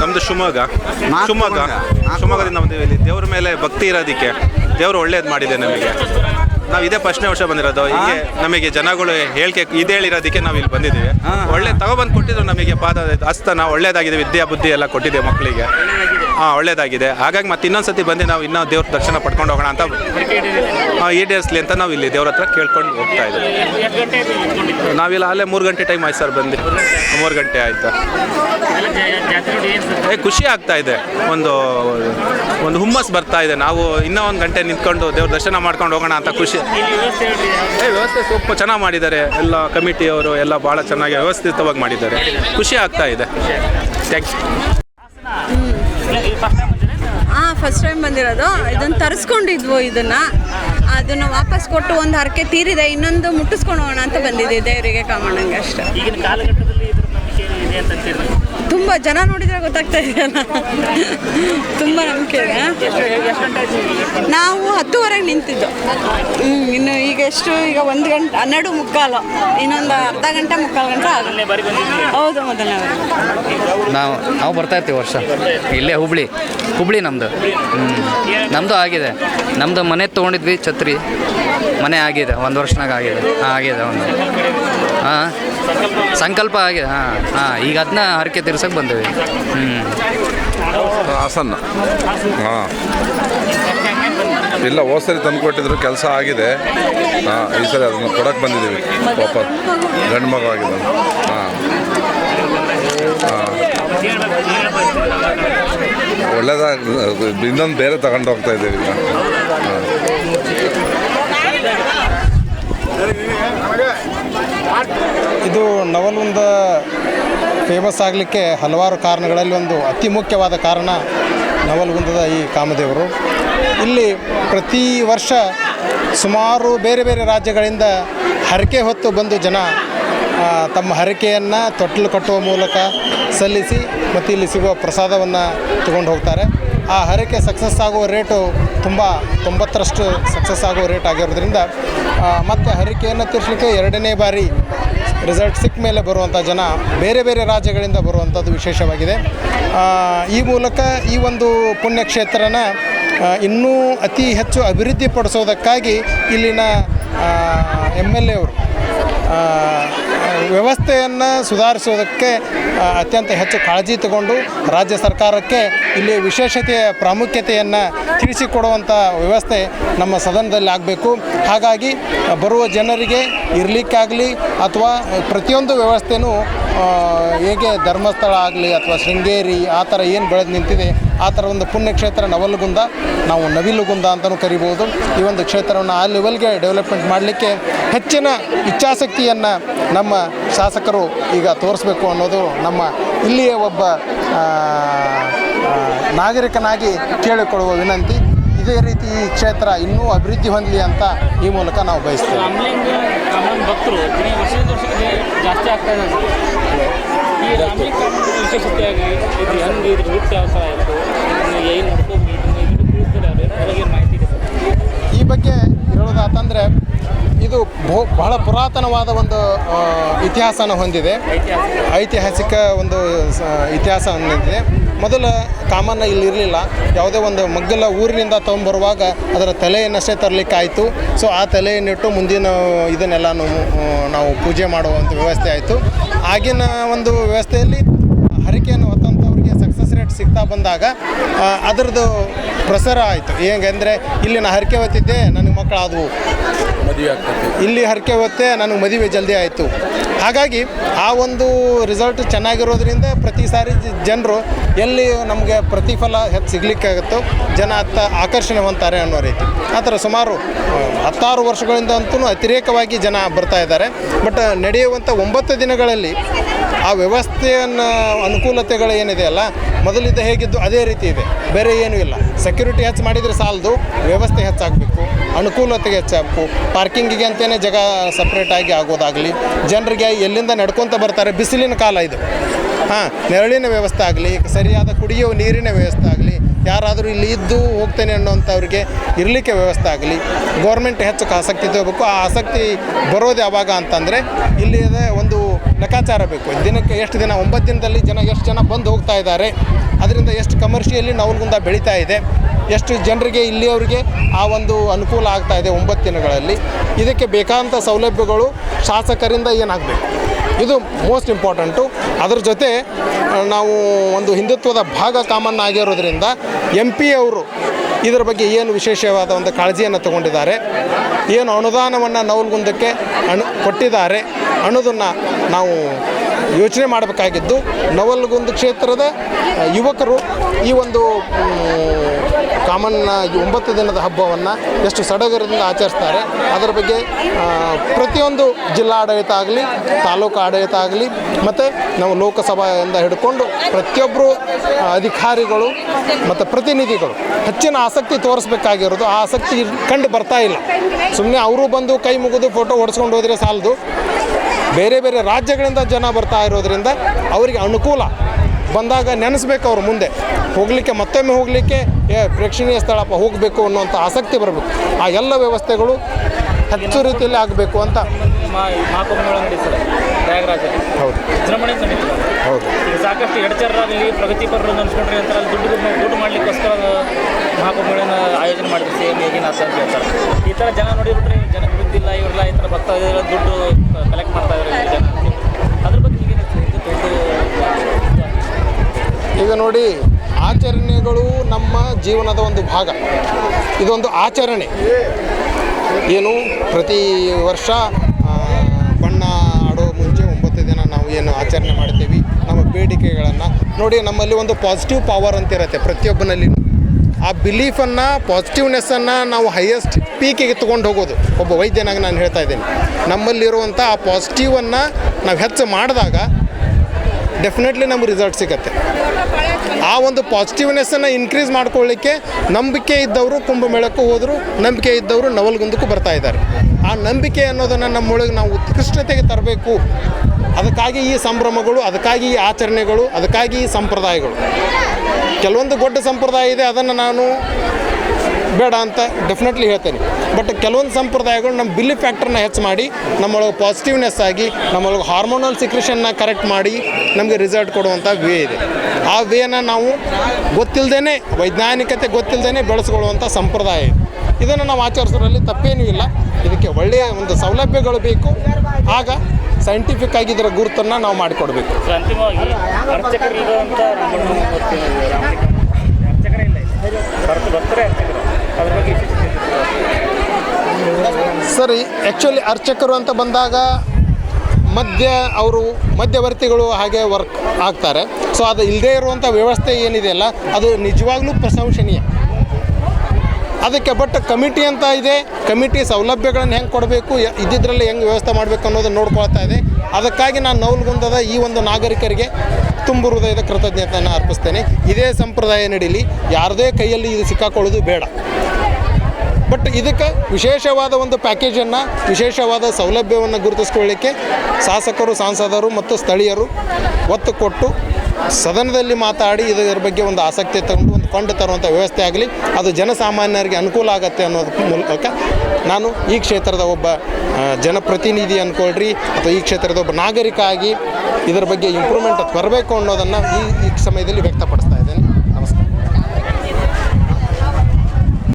ನಮ್ದು ಶಿವಮೊಗ್ಗ. ಶಿವಮೊಗ್ಗ. ಶಿವಮೊಗ್ಗ. ಶಿವಮೊಗ್ಗದಿಂದ ನಮ್ದು ಇಲ್ಲಿ. ದೇವ್ರ ಮೇಲೆ ಭಕ್ತಿ ಇರೋದಕ್ಕೆ ದೇವ್ರು ಒಳ್ಳೇದು ಮಾಡಿದೆ ನಮಗೆ. ನಾವು ಇದೇ ಫಸ್ಟ್ನೇ ವರ್ಷ ಬಂದಿರೋದು. ಹೀಗೆ ನಮಗೆ ಜನಗಳು ಹೇಳಿಕೆ ಇದು ಹೇಳಿರೋದಕ್ಕೆ ನಾವು ಇಲ್ಲಿ ಬಂದಿದ್ದೀವಿ. ಒಳ್ಳೆ ತಗೊಬಂದು ಕೊಟ್ಟಿದ್ರು ನಮಗೆ ಪಾದ ಹಸ್ತನ ಒಳ್ಳೇದಾಗಿದೆ ವಿದ್ಯಾ ಬುದ್ಧಿ ಎಲ್ಲ ಕೊಟ್ಟಿದೆ ಮಕ್ಕಳಿಗೆ ಹಾಂ ಒಳ್ಳೇದಾಗಿದೆ. ಹಾಗಾಗಿ ಮತ್ತೆ ಇನ್ನೊಂದ್ಸತಿ ಬಂದು ನಾವು ಇನ್ನೂ ದೇವ್ರ ದರ್ಶನ ಪಡ್ಕೊಂಡು ಹೋಗೋಣ ಅಂತ ಈಡೇರಿಸ್ಲಿ ಅಂತ ನಾವು ಇಲ್ಲಿ ದೇವ್ರ ಹತ್ರ ಕೇಳ್ಕೊಂಡು ಹೋಗ್ತಾ ಇದ್ದೀವಿ. ನಾವಿಲ್ಲ ಅಲ್ಲೇ ಮೂರು ಗಂಟೆ ಟೈಮ್ ಆಯ್ತು ಸರ್ ಬಂದು. ಮೂರು ಗಂಟೆ ಆಯ್ತು. ಏ ಖುಷಿ ಆಗ್ತಾ ಇದೆ. ಒಂದು ಒಂದು ಹುಮ್ಮಸ್ ಬರ್ತಾ ಇದೆ. ನಾವು ಇನ್ನೂ ಒಂದು ಗಂಟೆ ನಿಂತ್ಕೊಂಡು ದೇವ್ರ ದರ್ಶನ ಮಾಡ್ಕೊಂಡು ಹೋಗೋಣ ಅಂತ ಖುಷಿ ಏ ವ್ಯವಸ್ಥೆ ಸ್ವಲ್ಪ ಚೆನ್ನಾಗಿ ಮಾಡಿದ್ದಾರೆ. ಎಲ್ಲ ಕಮಿಟಿಯವರು ಎಲ್ಲ ಭಾಳ ಚೆನ್ನಾಗಿ ವ್ಯವಸ್ಥಿತವಾಗಿ ಮಾಡಿದ್ದಾರೆ. ಖುಷಿ ಆಗ್ತಾ ಇದೆ. ಥ್ಯಾಂಕ್ಸ್ ಹಾಂ ಫಸ್ಟ್ ಟೈಮ್ ಬಂದಿರೋದು. ಇದನ್ನು ತರಿಸ್ಕೊಂಡಿದ್ವು ಇದನ್ನು. ಅದನ್ನು ವಾಪಸ್ ಕೊಟ್ಟು ಒಂದು ಹರಕೆ ತೀರಿದೆ. ಇನ್ನೊಂದು ಮುಟ್ಟಿಸ್ಕೊಂಡು ಹೋಗೋಣ ಅಂತ ಬಂದಿದ್ದೆ. ದೇವರಿಗೆ ಕಾಮಣ್ಣಂಗೆ ಅಷ್ಟೇ ಈಗಿನ ಕಾಲಘಟ್ಟದಲ್ಲಿ ಇದ್ರ ನಂಬಿಕೆ ಇದೆ ಅಂತ ಅಂತೀರಿ ತುಂಬ ಜನ ನೋಡಿದ್ರೆ ಗೊತ್ತಾಗ್ತಾ ಇದೆಯಲ್ಲ ತುಂಬ ನಂಬಿಕೆ ಇದೆ ನಾವು ಹತ್ತುವರೆಗೆ ನಿಂತಿದ್ದು. ಹ್ಞೂ ಇನ್ನು ಈಗ ಎಷ್ಟು ಈಗ ಒಂದು ಗಂಟೆ ಹನ್ನೆರಡು ಮುಕ್ಕಾಲು ಇನ್ನೊಂದು ಅರ್ಧ ಗಂಟೆ ಮುಕ್ಕಾಲು ಗಂಟೆ ಹೌದು ಮೊದಲನೇ ನಾವು ನಾವು ಬರ್ತಾ ಇರ್ತೀವಿ ವರ್ಷ. ಇಲ್ಲೇ ಹುಬ್ಳಿ ಹುಬ್ಳಿ ನಮ್ಮದು ನಮ್ಮದು ಆಗಿದೆ. ನಮ್ಮದು ಮನೆ ತೊಗೊಂಡಿದ್ವಿ ಛತ್ರಿ. ಮನೆ ಆಗಿದೆ ಒಂದು ವರ್ಷನಾಗ ಆಗಿದೆ. ಹಾಂ ಆಗಿದೆ ಒಂದು. ಸಂಕಲ್ಪ ಆಗಿದೆ, ಹಾಂ ಹಾಂ. ಈಗ ಅದನ್ನ ಹರಕೆ ತೀರ್ಸಕ್ಕೆ ಬಂದೇವೆ ಹ್ಞೂ ಹಾಸನ್ನ ಹಾಂ. ಇಲ್ಲ ಹೋದ ಸರಿ ತಂದು ಕೊಟ್ಟಿದ್ರು, ಕೆಲಸ ಆಗಿದೆ. ಹಾಂ, ಈ ಸರಿ ಅದನ್ನು ಕೊಡಕ್ಕೆ ಬಂದಿದ್ದೀವಿ. ಪಾಪ, ಗಂಡು ಮಗು ಆಗಿದೆ ಹಾಂ. ಇನ್ನೊಂದು ಬೇರೆ ತಗೊಂಡು ಹೋಗ್ತಾ ಇದ್ದೀವಿ ಈಗ. ಹಾಂ. ಇದು ನವಲುಂದ ಫೇಮಸ್ ಆಗಲಿಕ್ಕೆ ಹಲವಾರು ಕಾರಣಗಳಲ್ಲಿ ಒಂದು ಅತಿ ಮುಖ್ಯವಾದ ಕಾರಣ ನವಲಗುಂದದ ಈ ಕಾಮದೇವರು. ಇಲ್ಲಿ ಪ್ರತಿ ವರ್ಷ ಸುಮಾರು ಬೇರೆ ಬೇರೆ ರಾಜ್ಯಗಳಿಂದ ಹರಕೆ ಹೊತ್ತು ಬಂದು ಜನ ತಮ್ಮ ಹರಕೆಯನ್ನು ತೊಟ್ಟಲು ಕಟ್ಟುವ ಮೂಲಕ ಸಲ್ಲಿಸಿ ಮತ್ತು ಇಲ್ಲಿ ಸಿಗುವ ಪ್ರಸಾದವನ್ನು ತಗೊಂಡು ಹೋಗ್ತಾರೆ. ಆ ಹರಕೆ ಸಕ್ಸಸ್ ಆಗುವ ರೇಟು ತುಂಬ ತೊಂಬತ್ತರಷ್ಟು ಸಕ್ಸಸ್ ಆಗುವ ರೇಟ್ ಆಗಿರೋದ್ರಿಂದ ಮತ್ತು ಹರಕೆಯನ್ನು ತೀರಿಸಲಿಕ್ಕೆ ಎರಡನೇ ಬಾರಿ ರಿಸಲ್ಟ್ ಸಿಕ್ಕ ಮೇಲೆ ಬರುವಂಥ ಜನ ಬೇರೆ ಬೇರೆ ರಾಜ್ಯಗಳಿಂದ ಬರುವಂಥದ್ದು ವಿಶೇಷವಾಗಿದೆ. ಈ ಮೂಲಕ ಈ ಒಂದು ಪುಣ್ಯಕ್ಷೇತ್ರನ ಇನ್ನೂ ಅತಿ ಹೆಚ್ಚು ಅಭಿವೃದ್ಧಿಪಡಿಸೋದಕ್ಕಾಗಿ ಇಲ್ಲಿನ ಎಂ ಎಲ್ ಎ ಅವರು ವ್ಯವಸ್ಥೆಯನ್ನು ಸುಧಾರಿಸೋದಕ್ಕೆ ಅತ್ಯಂತ ಹೆಚ್ಚು ಕಾಳಜಿ ತಗೊಂಡು ರಾಜ್ಯ ಸರ್ಕಾರಕ್ಕೆ ಇಲ್ಲಿ ವಿಶೇಷತೆಯ ಪ್ರಾಮುಖ್ಯತೆಯನ್ನು ತಿಳಿಸಿಕೊಡುವಂಥ ವ್ಯವಸ್ಥೆ ನಮ್ಮ ಸದನದಲ್ಲಿ ಆಗಬೇಕು. ಹಾಗಾಗಿ, ಬರುವ ಜನರಿಗೆ ಇರಲಿಕ್ಕಾಗಲಿ ಅಥವಾ ಪ್ರತಿಯೊಂದು ವ್ಯವಸ್ಥೆನೂ ಹೇಗೆ ಧರ್ಮಸ್ಥಳ ಆಗಲಿ ಅಥವಾ ಶೃಂಗೇರಿ ಆ ಥರ ಏನು ಬೆಳೆದು ನಿಂತಿದೆ ಆ ಥರ ಒಂದು ಪುಣ್ಯಕ್ಷೇತ್ರ ನವಲಗುಂದ, ನಾವು ನವಿಲುಗುಂದ ಅಂತಲೂ ಕರಿಬೋದು. ಈ ಒಂದು ಕ್ಷೇತ್ರವನ್ನು ಆ ಲೆವೆಲ್ಗೆ ಡೆವಲಪ್ಮೆಂಟ್ ಮಾಡಲಿಕ್ಕೆ ಹೆಚ್ಚಿನ ಇಚ್ಛಾಸಕ್ತಿಯನ್ನು ನಮ್ಮ ಶಾಸಕರು ಈಗ ತೋರಿಸ್ಬೇಕು ಅನ್ನೋದು ನಮ್ಮ ಇಲ್ಲಿಯ ಒಬ್ಬ ನಾಗರಿಕನಾಗಿ ಕೇಳಿಕೊಳ್ಳುವ ವಿನಂತಿ. ಇದೇ ರೀತಿ ಈ ಕ್ಷೇತ್ರ ಇನ್ನೂ ಅಭಿವೃದ್ಧಿ ಹೊಂದಲಿ ಅಂತ ಈ ಮೂಲಕ ನಾವು ಬಯಸ್ತೇವೆ. ಈ ವಿಶೇಷತೆಯಾಗಿ ಇದು ಹೆಂಗೆ ಇದ್ರ ಹುಟ್ಟು ಯಾವ ಥರ ಆಯಿತು ಏನು ನಡ್ಕೋಬೇಕು ಇದನ್ನ ಇದನ್ನು ತಿಳಿಸ್ತಾರೆ ಅವ್ರು ಅದ್ರಾಗೇನು ಮಾಹಿತಿ ಇದೆ. ಈ ಬಗ್ಗೆ ಹೇಳೋದಾತಂದರೆ ಇದು ಬಹು ಬಹಳ ಪುರಾತನವಾದ ಒಂದು ಇತಿಹಾಸನ ಹೊಂದಿದೆ. ಐತಿಹಾಸಿಕ. ಒಂದು ಇತಿಹಾಸ ಹೊಂದಿದೆ. ಮೊದಲ ಕಾಮನ್ನ ಇಲ್ಲಿ ಇರಲಿಲ್ಲ. ಯಾವುದೇ ಒಂದು ಮಗ್ಗಲ ಊರಿನಿಂದ ತೊಗೊಂಬರುವಾಗ ಅದರ ತಲೆಯನ್ನಷ್ಟೇ ತರಲಿಕ್ಕಾಯಿತು ಸೊ ಆ ತಲೆಯನ್ನಿಟ್ಟು ಮುಂದಿನ ಇದನ್ನೆಲ್ಲ ನಾವು ಪೂಜೆ ಮಾಡುವಂಥ ವ್ಯವಸ್ಥೆ ಆಯಿತು. ಆಗಿನ ಒಂದು ವ್ಯವಸ್ಥೆಯಲ್ಲಿ ಹರಿಕೆಯನ್ನು ಹೊತ್ತಂಥವ್ರಿಗೆ ಸಕ್ಸಸ್ ರೇಟ್ ಸಿಗ್ತಾ ಬಂದಾಗ ಅದರದ್ದು ಪ್ರಸಾರ ಆಯಿತು. ಹೇಗೆಂದರೆ ಇಲ್ಲಿ ನಾನು ಹರಕೆ ಹೊತ್ತಿದ್ದೆ ನನಗೆ ಮಕ್ಕಳಾದವು. ಇಲ್ಲಿ ಹರಕೆ ಹೊತ್ತೆ ನನಗೆ ಮದುವೆ ಜಲ್ದಿ ಆಯಿತು. ಹಾಗಾಗಿ ಆ ಒಂದು ರಿಸಲ್ಟ್ ಚೆನ್ನಾಗಿರೋದ್ರಿಂದ ಪ್ರತಿ ಸಾರಿ ಜನರು ಎಲ್ಲಿ ನಮಗೆ ಪ್ರತಿಫಲ ಹೆಚ್ಚು ಸಿಗ್ಲಿಕ್ಕಾಗುತ್ತೋ ಜನ ಅತ್ತ ಆಕರ್ಷಣೆ ಹೊಂತಾರೆ ಅನ್ನೋ ರೀತಿ. ಆ ಥರ ಸುಮಾರು ಹತ್ತಾರು ವರ್ಷಗಳಿಂದ ಅಂತೂ ಅತಿರೇಕವಾಗಿ ಜನ ಬರ್ತಾ ಇದ್ದಾರೆ. ಬಟ್ ನಡೆಯುವಂಥ ಒಂಬತ್ತು ದಿನಗಳಲ್ಲಿ ಆ ವ್ಯವಸ್ಥೆಯನ್ನು ಅನುಕೂಲತೆಗಳು ಏನಿದೆ ಅಲ್ಲ ಮೊದಲಿದ್ದ ಹೇಗಿದ್ದು ಅದೇ ರೀತಿ ಇದೆ. ಬೇರೆ ಏನೂ ಇಲ್ಲ. ಸೆಕ್ಯೂರಿಟಿ ಹೆಚ್ಚು ಮಾಡಿದರೆ ಸಾಲದು, ವ್ಯವಸ್ಥೆ ಹೆಚ್ಚಾಗಬೇಕು ಅನುಕೂಲತೆಗೆ ಹೆಚ್ಚಾಗಬೇಕು. ಪಾರ್ಕಿಂಗಿಗೆ ಅಂತಲೇ ಜಾಗ ಸಪ್ರೇಟಾಗಿ ಆಗೋದಾಗಲಿ, ಜನರಿಗೆ ಎಲ್ಲಿಂದ ನಡ್ಕೊತ ಬರ್ತಾರೆ ಬಿಸಿಲಿನ ಕಾಲ ಇದು. ಹಾಂ, ನೆರಳಿನ ವ್ಯವಸ್ಥೆ ಆಗಲಿ, ಸರಿಯಾದ ಕುಡಿಯುವ ನೀರಿನ ವ್ಯವಸ್ಥೆ ಆಗಲಿ, ಯಾರಾದರೂ ಇಲ್ಲಿ ಇದ್ದು ಹೋಗ್ತೇನೆ ಅನ್ನೋಂಥವ್ರಿಗೆ ಇರಲಿಕ್ಕೆ ವ್ಯವಸ್ಥೆ ಆಗಲಿ ಗೌರ್ಮೆಂಟ್ ಹೆಚ್ಚು ಆಸಕ್ತಿ ತಗೋಬೇಕು. ಆ ಆಸಕ್ತಿ ಬರೋದು ಯಾವಾಗ ಅಂತಂದರೆ ಇಲ್ಲಿ ಒಂದು ಲೆಕ್ಕಾಚಾರ ಬೇಕು ದಿನಕ್ಕೆ ಎಷ್ಟು ದಿನ? ಒಂಬತ್ತು ದಿನದಲ್ಲಿ ಜನ ಎಷ್ಟು ಜನ ಬಂದು ಹೋಗ್ತಾ ಇದ್ದಾರೆ. ಅದರಿಂದ ಎಷ್ಟು ಕಮರ್ಷಿಯಲಿ ನವಲ್ಗುಂದ ಬೆಳೀತಾ ಇದೆ. ಎಷ್ಟು ಜನರಿಗೆ ಇಲ್ಲಿಯವರಿಗೆ ಆ ಒಂದು ಅನುಕೂಲ ಆಗ್ತಾ ಇದೆ ಒಂಬತ್ತು ದಿನಗಳಲ್ಲಿ. ಇದಕ್ಕೆ ಬೇಕಾದಂಥ ಸೌಲಭ್ಯಗಳು ಶಾಸಕರಿಂದ ಏನಾಗಬೇಕು? ಇದು ಮೋಸ್ಟ್ ಇಂಪಾರ್ಟೆಂಟು ಅದರ ಜೊತೆ ನಾವು ಒಂದು ಹಿಂದುತ್ವದ ಭಾಗ ಕಾಮನ್ ಆಗಿರೋದ್ರಿಂದ ಎಂ ಪಿ ಅವರು ಇದರ ಬಗ್ಗೆ ಏನು ವಿಶೇಷವಾದ ಒಂದು ಕಾಳಜಿಯನ್ನು ತಗೊಂಡಿದ್ದಾರೆ, ಏನು ಅನುದಾನವನ್ನು ನವಲ್ಗುಂದಕ್ಕೆ ಅಣು ಕೊಟ್ಟಿದ್ದಾರೆ ಅನ್ನೋದನ್ನು ನಾವು ಯೋಚನೆ ಮಾಡಬೇಕಾಗಿದ್ದು ನವಲ್ಗುಂದ ಕ್ಷೇತ್ರದ ಯುವಕರು ಈ ಒಂದು ಕಾಮನ್ ಒಂಬತ್ತು ದಿನದ ಹಬ್ಬವನ್ನು ಎಷ್ಟು ಸಡಗರದಿಂದ ಆಚರಿಸ್ತಾರೆ. ಅದರ ಬಗ್ಗೆ ಪ್ರತಿಯೊಂದು ಜಿಲ್ಲಾ ಆಡಳಿತ ಆಗಲಿ, ತಾಲೂಕು ಆಡಳಿತ ಆಗಲಿ, ಮತ್ತು ನಾವು ಲೋಕಸಭೆಯಿಂದ ಹಿಡ್ಕೊಂಡು ಪ್ರತಿಯೊಬ್ಬರು ಅಧಿಕಾರಿಗಳು ಮತ್ತು ಪ್ರತಿನಿಧಿಗಳು ಹೆಚ್ಚಿನ ಆಸಕ್ತಿ ತೋರಿಸ್ಬೇಕಾಗಿರೋದು. ಆ ಆಸಕ್ತಿ ಕಂಡು ಬರ್ತಾ ಇಲ್ಲ. ಸುಮ್ಮನೆ ಅವರು ಬಂದು ಕೈ ಮುಗಿದು ಫೋಟೋ ಹೊಡೆಸ್ಕೊಂಡು ಹೋದರೆ ಸಾಲದು. ಬೇರೆ ಬೇರೆ ರಾಜ್ಯಗಳಿಂದ ಜನ ಬರ್ತಾ ಇರೋದ್ರಿಂದ ಅವರಿಗೆ ಅನುಕೂಲ. ಬಂದಾಗ ನೆನೆಸ್ಬೇಕು ಅವ್ರ ಮುಂದೆ. ಹೋಗಲಿಕ್ಕೆ ಮತ್ತೊಮ್ಮೆ ಹೋಗಲಿಕ್ಕೆ ಏ ಪ್ರೇಕ್ಷಣೀಯ ಸ್ಥಳಪ್ಪ ಹೋಗಬೇಕು ಅನ್ನುವಂಥ ಆಸಕ್ತಿ ಬರಬೇಕು. ಆ ಎಲ್ಲ ವ್ಯವಸ್ಥೆಗಳು ಹೆಚ್ಚು ರೀತಿಯಲ್ಲಿ ಆಗಬೇಕು ಅಂತ. ಹೌದು. ಹೌದು. ಸಾಕಷ್ಟು ಎಡಚರರಾಗಲಿ ಪ್ರಗತಿಪರರು ಅನ್ಸ್ಕೊಂಡ್ರೆ ಅಂತ ದುಡ್ಡು ದುಡ್ಡು ಮಾಡಲಿಕ್ಕೋಸ್ಕರ ಮಹಾಕುಂಭಗಳನ್ನು ಆಯೋಜನೆ ಮಾಡಿದ್ರು ಸೇಮ್ ಯೋಗಿನಾಥ್ ಅಂತ ಹೇಳ್ತಾರೆ. ಥರ ಜನ ನೋಡಿಬಿಟ್ರೆ ಜನ ದುಡ್ಡಿಲ್ಲ ಇವ್ರಲ್ಲ ಈ ಥರ ಬರ್ತಾ ಇದ್ದಾರೆ ದುಡ್ಡು ಕಲೆಕ್ಟ್ ಮಾಡ್ತಾ ಇದ್ದಾರೆ ಜನ. ಅದ್ರ ಬಗ್ಗೆ ಈಗ ನೋಡಿ, ಆಚರಣೆಗಳು ನಮ್ಮ ಜೀವನದ ಒಂದು ಭಾಗ. ಇದೊಂದು ಆಚರಣೆ. ಏನು, ಪ್ರತಿ ವರ್ಷ ಬಣ್ಣ ಆಡೋ ಮುಂಚೆ ಒಂಬತ್ತು ದಿನ ನಾವು ಏನು ಆಚರಣೆ ಮಾಡ್ತೀವಿ, ನಮ್ಮ ಬೇಡಿಕೆಗಳನ್ನು. ನೋಡಿ, ನಮ್ಮಲ್ಲಿ ಒಂದು ಪಾಸಿಟಿವ್ ಪವರ್ ಅಂತ ಇರುತ್ತೆ ಪ್ರತಿಯೊಬ್ಬನಲ್ಲಿ ಆ ಬಿಲೀಫನ್ನು ಪಾಸಿಟಿವ್ನೆಸ್ಸನ್ನು ನಾವು ಹೈಯೆಸ್ಟ್ ಪೀಕಿಗೆ ತೊಗೊಂಡು ಹೋಗೋದು. ಒಬ್ಬ ವೈದ್ಯನಾಗಿ ನಾನು ಹೇಳ್ತಾ ಇದ್ದೀನಿ. ನಮ್ಮಲ್ಲಿರುವಂಥ ಆ ಪಾಸಿಟಿವನ್ನು ನಾವು ಹೆಚ್ಚು ಮಾಡಿದಾಗ ಡೆಫಿನೆಟ್ಲಿ ನಮ್ಗೆ ರಿಸಲ್ಟ್ ಸಿಗತ್ತೆ. ಆ ಒಂದು ಪಾಸಿಟಿವ್ನೆಸ್ಸನ್ನು ಇನ್ಕ್ರೀಸ್ ಮಾಡ್ಕೊಳ್ಳಿಕ್ಕೆ ನಂಬಿಕೆ ಇದ್ದವರು ಕುಂಭಮೇಳಕ್ಕೂ ಹೋದರು, ನಂಬಿಕೆ ಇದ್ದವರು ನವಲ್ಗುಂದಕ್ಕೂ ಬರ್ತಾ ಇದ್ದಾರೆ. ಆ ನಂಬಿಕೆ ಅನ್ನೋದನ್ನು ನಮ್ಮೊಳಗೆ ನಾವು ಉತ್ಕೃಷ್ಟತೆಗೆ ತರಬೇಕು. ಅದಕ್ಕಾಗಿ ಈ ಸಂಭ್ರಮಗಳು, ಅದಕ್ಕಾಗಿ ಈ ಆಚರಣೆಗಳು, ಅದಕ್ಕಾಗಿ ಈ ಸಂಪ್ರದಾಯಗಳು. ಕೆಲವೊಂದು ದೊಡ್ಡ ಸಂಪ್ರದಾಯ ಇದೆ, ಅದನ್ನು ನಾನು ಬೇಡ ಅಂತ ಡೆಫಿನೆಟ್ಲಿ ಹೇಳ್ತೇನೆ. ಬಟ್ ಕೆಲವೊಂದು ಸಂಪ್ರದಾಯಗಳು ನಮ್ಮ ಬಿಲ್ಲಿ ಫ್ಯಾಕ್ಟ್ರನ್ನ ಹೆಚ್ಚು ಮಾಡಿ, ನಮ್ಮೊಳಗೆ ಪಾಸಿಟಿವ್ನೆಸ್ ಆಗಿ, ನಮ್ಮೊಳಗೆ ಹಾರ್ಮೋನಲ್ ಸಿಕ್ರೇಷನ್ನ ಕರೆಕ್ಟ್ ಮಾಡಿ ನಮಗೆ ರಿಸಲ್ಟ್ ಕೊಡುವಂಥ ವೇ ಇದೆ. ಆ ವೇನ ನಾವು ಗೊತ್ತಿಲ್ಲದೇ ವೈಜ್ಞಾನಿಕತೆ ಗೊತ್ತಿಲ್ಲದೇ ಬೆಳೆಸ್ಕೊಳ್ಳುವಂಥ ಸಂಪ್ರದಾಯ ಇದೆ. ಇದನ್ನು ನಾವು ಆಚರಿಸೋದ್ರಲ್ಲಿ ತಪ್ಪೇನೂ ಇಲ್ಲ. ಇದಕ್ಕೆ ಒಳ್ಳೆಯ ಒಂದು ಸೌಲಭ್ಯಗಳು ಬೇಕು. ಆಗ ಸೈಂಟಿಫಿಕ್ ಆಗಿ ಇದರ ಗುರುತನ್ನು ನಾವು ಮಾಡಿಕೊಡ್ಬೇಕು. ಅಂತಿಮವಾಗಿ ಅರ್ಚಕರಿರುವಂಥ ರಾಮಣ್ಣ ಮೂರ್ತಿ ರಾಮಲಿಂಗ ಅರ್ಚಕರೇ ಇಲ್ಲ ಇಲ್ಲಿ. ಬರ್ತ ಬರ್ತಾರೆ ಅರ್ಚಕರು ಅದ್ರ ಬಗ್ಗೆ ವಿಶೇಷತೆ ಏನಿದೆ? ಸರಿ ಆ್ಯಕ್ಚುಲಿ ಅರ್ಚಕರು ಅಂತ ಬಂದಾಗ ಮಧ್ಯ ಅವರು ಮಧ್ಯವರ್ತಿಗಳು ಹಾಗೆ ವರ್ಕ್ ಆಗ್ತಾರೆ. ಸೊ ಅದು ಇಲ್ಲದೇ ಇರುವಂಥ ವ್ಯವಸ್ಥೆ ಏನಿದೆಯಲ್ಲ ಅದು ನಿಜವಾಗ್ಲೂ ಪ್ರಶಂಸನೀಯ. ಅದಕ್ಕೆ ಬಟ್ ಕಮಿಟಿ ಅಂತ ಇದೆ ಕಮಿಟಿ ಸೌಲಭ್ಯಗಳನ್ನು ಹೆಂಗೆ ಕೊಡಬೇಕು ಇದ್ದಿದ್ರಲ್ಲಿ ಹೆಂಗೆ ವ್ಯವಸ್ಥೆ ಮಾಡಬೇಕು ಅನ್ನೋದನ್ನು ನೋಡ್ಕೊಳ್ತಾ ಇದೆ. ಅದಕ್ಕಾಗಿ ನಾನು ನೌಲ್ಗುಂದದ ಈ ಒಂದು ನಾಗರಿಕರಿಗೆ ತುಂಬ ಹೃದಯದ ಕೃತಜ್ಞತೆಯನ್ನು ಅರ್ಪಿಸ್ತೇನೆ. ಇದೇ ಸಂಪ್ರದಾಯ ನಡೀಲಿ, ಯಾರದೇ ಕೈಯಲ್ಲಿ ಇದು ಸಿಕ್ಕಾಕೊಳ್ಳೋದು ಬೇಡ. ಬಟ್ ಇದಕ್ಕೆ ವಿಶೇಷವಾದ ಒಂದು ಪ್ಯಾಕೇಜನ್ನು, ವಿಶೇಷವಾದ ಸೌಲಭ್ಯವನ್ನು ಗುರುತಿಸ್ಕೊಳ್ಳಿಕ್ಕೆ ಶಾಸಕರು, ಸಾಂಸದರು ಮತ್ತು ಸ್ಥಳೀಯರು ಒತ್ತು ಕೊಟ್ಟು ಸದನದಲ್ಲಿ ಮಾತಾಡಿ ಇದರ ಬಗ್ಗೆ ಒಂದು ಆಸಕ್ತಿ ತಗೊಂಡು ಒಂದು ಫಂಡ್ ತರುವಂಥ ವ್ಯವಸ್ಥೆ ಆಗಲಿ, ಅದು ಜನಸಾಮಾನ್ಯರಿಗೆ ಅನುಕೂಲ ಆಗತ್ತೆ ಅನ್ನೋದ್ರ ಮೂಲಕ ನಾನು ಈ ಕ್ಷೇತ್ರದ ಒಬ್ಬ ಜನಪ್ರತಿನಿಧಿ ಅಂದ್ಕೊಳ್ರಿ, ಅಥವಾ ಈ ಕ್ಷೇತ್ರದ ಒಬ್ಬ ನಾಗರಿಕ ಆಗಿ ಇದರ ಬಗ್ಗೆ ಇಂಪ್ರೂವ್ಮೆಂಟ್ ಬರಬೇಕು ಅನ್ನೋದನ್ನು ಈ ಈ ಸಮಯದಲ್ಲಿ ವ್ಯಕ್ತಪಡಿಸ್ತಾರೆ